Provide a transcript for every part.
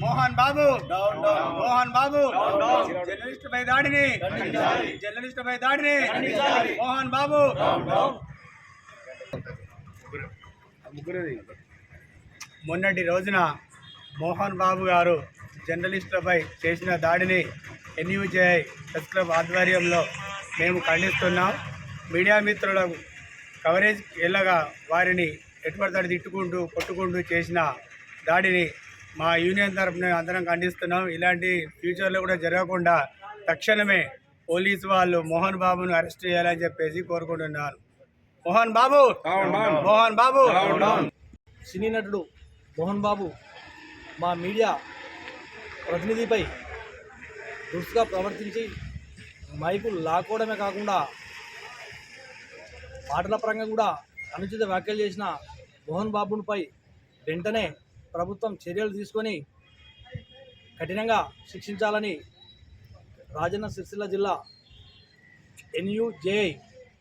Mohan Babu Mohan Babu journalist పై దాడిని. Journalist పై దాడిని. మోహన్ బాబు మొన్నటి రోజున మోహన్ బాబు గారు జర్నలిస్టులపై చేసిన దాడిని ఎన్యూజేఐ ప్రెస్ క్లబ్ ఆధ్వర్యంలో మేము ఖండిస్తున్నాం. మీడియా మిత్రులకు కవరేజ్ వెళ్ళగా వారిని ఎటుపడతాడు తిట్టుకుంటూ కొట్టుకుంటూ చేసిన దాడిని మా యూనియన్ తరఫున అందరం ఖండిస్తున్నాం. ఇలాంటి ఫ్యూచర్లో కూడా జరగకుండా తక్షణమే పోలీసు వాళ్ళు మోహన్ బాబును అరెస్ట్ చేయాలని చెప్పేసి కోరుకుంటున్నాను మోహన్ బాబు! మోహన్ బాబు! సినీ నటుడు మోహన్ బాబు మా మీడియా ప్రతినిధిపై దురుసుగా ప్రవర్తించి మైకులు లాక్కోవడమే కాకుండా మాటల పరంగా కూడా అనుచిత వ్యాఖ్యలు చేసిన మోహన్ బాబునిపై వెంటనే ప్రభుత్వం చర్యలు తీసుకొని కఠినంగా శిక్షించాలని రాజన్న సిరిసిల్ల జిల్లా ఎన్యుజేఐ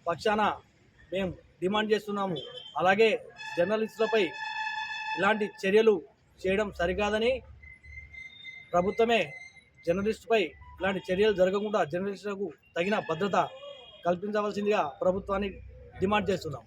పక్షాన మేము డిమాండ్ చేస్తున్నాము. అలాగే జర్నలిస్టులపై ఇలాంటి చర్యలు చేయడం సరికాదని ప్రభుత్వమే జర్నలిస్టుపై ఇలాంటి చర్యలు జరగకుండా జర్నలిస్టులకు తగిన భద్రత కల్పించవలసిందిగా ప్రభుత్వాన్ని డిమాండ్ చేస్తున్నాం.